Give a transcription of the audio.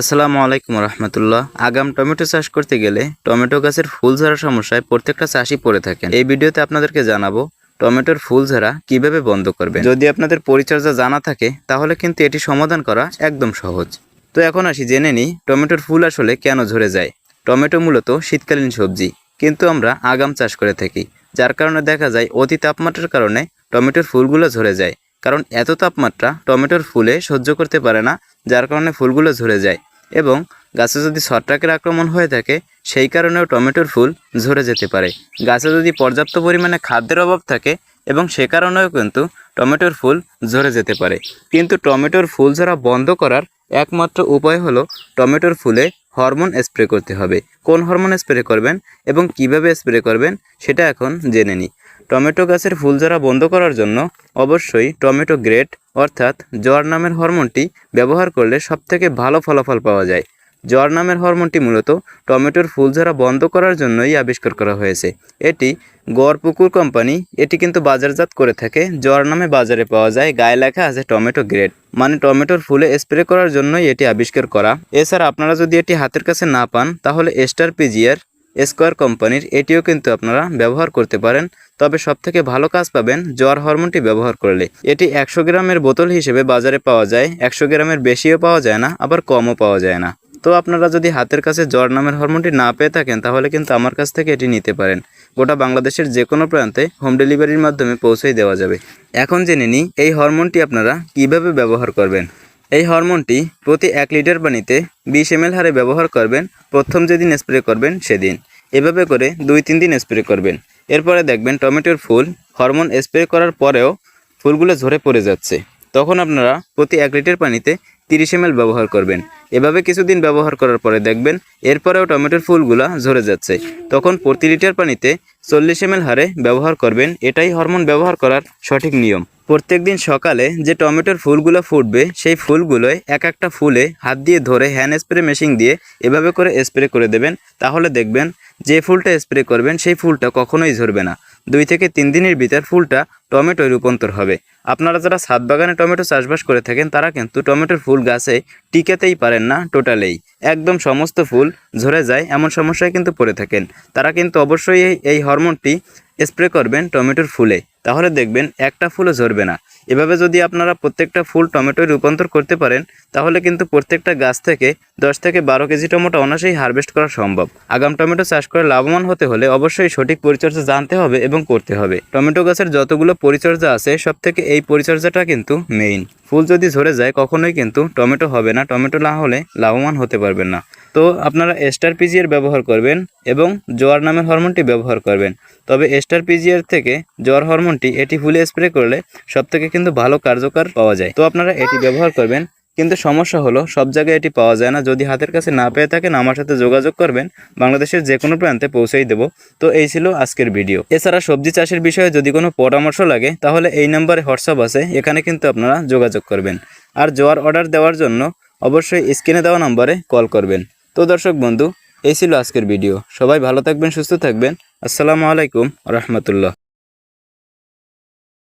আসসালামু আলাইকুম রহমতুল্লাহ। আগাম টমেটো চাষ করতে গেলে টমেটো গাছের ফুল ঝরা সমস্যায় প্রত্যেকটা চাষি পড়ে থাকেন। এই ভিডিওতে আপনাদেরকে জানাব টমেটোর ফুল ঝরা কীভাবে বন্ধ করবেন। যদি আপনাদের পরিচর্যা জানা থাকে, তাহলে কিন্তু এটি সমাধান করা একদম সহজ। তো এখন আসি জেনে নিই টমেটোর ফুল আসলে কেন ঝরে যায়। টমেটো মূলত শীতকালীন সবজি, কিন্তু আমরা আগাম চাষ করে থাকি, যার কারণে দেখা যায় অতি তাপমাত্রার কারণে টমেটোর ফুলগুলো ঝরে যায়। কারণ এত তাপমাত্রা টমেটোর ফুলে সহ্য করতে পারে না, যার কারণে ফুলগুলো ঝরে যায়। এবং গাছে যদি ছত্রাকের আক্রমণ হয়ে থাকে, সেই কারণেও টমেটোর ফুল ঝরে যেতে পারে। গাছে যদি পর্যাপ্ত পরিমাণে খাদ্যের অভাব থাকে, এবং সে কারণেও কিন্তু টমেটোর ফুল ঝরে যেতে পারে। কিন্তু টমেটোর ফুল ঝরা বন্ধ করার একমাত্র উপায় হলো টমেটোর ফুলে হরমোন স্প্রে করতে হবে। কোন হরমোন স্প্রে করবেন এবং কীভাবে স্প্রে করবেন, সেটা এখন জেনে নিই টমেটো গাছের ফুল ঝরা বন্ধ করার জন্য অবশ্যই টমেটো গ্রেট, অর্থাৎ জ্বর নামের হরমোনটি ব্যবহার করলে সবথেকে ভালো ফলাফল পাওয়া যায়। জ্বর নামের হরমোনটি মূলত টমেটোর ফুল ঝরা বন্ধ করার জন্যই আবিষ্কার করা হয়েছে। এটি গড়পুকুর কোম্পানি, এটি কিন্তু বাজারজাত করে থাকে জ্বর নামে বাজারে পাওয়া যায়, গায়ে লেখা আছে টমেটো গ্রেড মানে টমেটোর ফুলে স্প্রে করার জন্যই এটি আবিষ্কার করা। এছাড়া আপনারা যদি এটি হাতের কাছে না পান, তাহলে স্টার পিজিয়ার স্কোয়ার কোম্পানির এটিও কিন্তু আপনারা ব্যবহার করতে পারেন। তবে সবথেকে ভালো কাজ পাবেন জ্বর হরমোনটি ব্যবহার করলে। এটি একশো গ্রামের বোতল হিসেবে বাজারে পাওয়া যায়, একশো গ্রামের বেশিও পাওয়া যায় না, আবার কমও পাওয়া যায় না। তো আপনারা যদি হাতের কাছে জ্বর নামের হরমোনটি না পেয়ে থাকেন, তাহলে কিন্তু আমার কাছ থেকে এটি নিতে পারেন। গোটা বাংলাদেশের যে কোনো প্রান্তে হোম ডেলিভারির মাধ্যমে পৌঁছেই দেওয়া যাবে। এখন জেনে নিই, এই হরমোনটি আপনারা কীভাবে ব্যবহার করবেন। এই হরমোনটি প্রতি এক লিটার পানিতে বিশ এম হারে ব্যবহার করবেন, প্রথম যেদিন স্প্রে করবেন সেদিন। এভাবে করে দুই তিন দিন স্প্রে করবেন। এরপরে দেখবেন টমেটোর ফুল, হরমোন স্প্রে করার পরেও ফুলগুলো ঝরে পড়ে যাচ্ছে। তখন আপনারা প্রতি এক লিটার পানিতে তিরিশ এম ব্যবহার করবেন। এভাবে কিছুদিন ব্যবহার করার পরে দেখবেন এরপরেও টমেটোর ফুলগুলা ঝরে যাচ্ছে। তখন প্রতি লিটার পানিতে চল্লিশ এম হারে ব্যবহার করবেন, এটাই হরমোন ব্যবহার করার সঠিক নিয়ম। প্রত্যেকদিন সকালে যে টমেটোর ফুলগুলো ফুটবে, সেই ফুলগুলোয় এক একটা ফুলে হাত দিয়ে ধরে হ্যান্ড স্প্রে মেশিন দিয়ে এভাবে করে স্প্রে করে দেবেন। তাহলে দেখবেন যে ফুলটা স্প্রে করবেন, সেই ফুলটা কখনোই ঝরবে না। দুই থেকে তিন দিনের ভিতর ফুলটা টমেটোয় রূপান্তর হবে। আপনারা যারা ছাদ বাগানে টমেটো চাষবাস করে থাকেন, তারা কিন্তু টমেটোর ফুল গাছে টিকাতেই পারেন না টোটালেই। একদম সমস্ত ফুল ঝরে যায়, এমন সমস্যায় কিন্তু পড়ে থাকেন। তারা কিন্তু অবশ্যই এই- এই হরমোনটি স্প্রে করবেন টমেটোর ফুলে। তাহলে দেখবেন একটা ফুলও ঝরবে না। এভাবে যদি আপনারা প্রত্যেকটা ফুল টমেটোয় রূপান্তর করতে পারেন, তাহলে কিন্তু প্রত্যেকটা গাছ থেকে দশ থেকে বারো কেজি টমেটো অনায়াসেই হারভেস্ট করা সম্ভব। আগাম টমেটো চাষ করে লাভবান হতে হলে অবশ্যই সঠিক পরিচর্যা জানতে হবে এবং করতে হবে। টমেটো গাছের যতগুলো পরিচর্যা আছে সব থেকে এই পরিচর্যাটা কিন্তু মেইন ফুল যদি ঝরে যায়, কখনোই কিন্তু টমেটো হবে না। টমেটো না হলে লাভবান হতে পারবেন না। তো আপনারা এস্টার পিজিএর ব্যবহার করবেন এবং জোয়ার নামের হরমোনটি ব্যবহার করবেন। তবে এস্টার পিজিএর থেকে জ্বর হরমোনটি এটি ফুলে স্প্রে করলে সব থেকে কিন্তু ভালো কার্যকর পাওয়া যায়। তো আপনারা এটি ব্যবহার করবেন, কিন্তু সমস্যা হলো সব জায়গায় এটি পাওয়া যায় না। যদি হাতের কাছে না পেয়ে থাকেন, আমার সাথে যোগাযোগ করবেন। বাংলাদেশের যে কোনো প্রান্তে পৌঁছেই দেবো। তো এই ছিল আজকের ভিডিও। এছাড়া সবজি চাষের বিষয়ে যদি কোনো পরামর্শ লাগে, তাহলে এই নাম্বারে হোয়াটসঅ্যাপ আছে। এখানে কিন্তু আপনারা যোগাযোগ করবেন। আর জোয়ার অর্ডার দেওয়ার জন্য অবশ্যই স্ক্রিনে দেওয়া নম্বরে কল করবেন। তো দর্শক বন্ধু, এই ছিল আজকের ভিডিও। সবাই ভালো থাকবেন, সুস্থ থাকবেন। আসসালামু আলাইকুম রহমতুল্লাহ।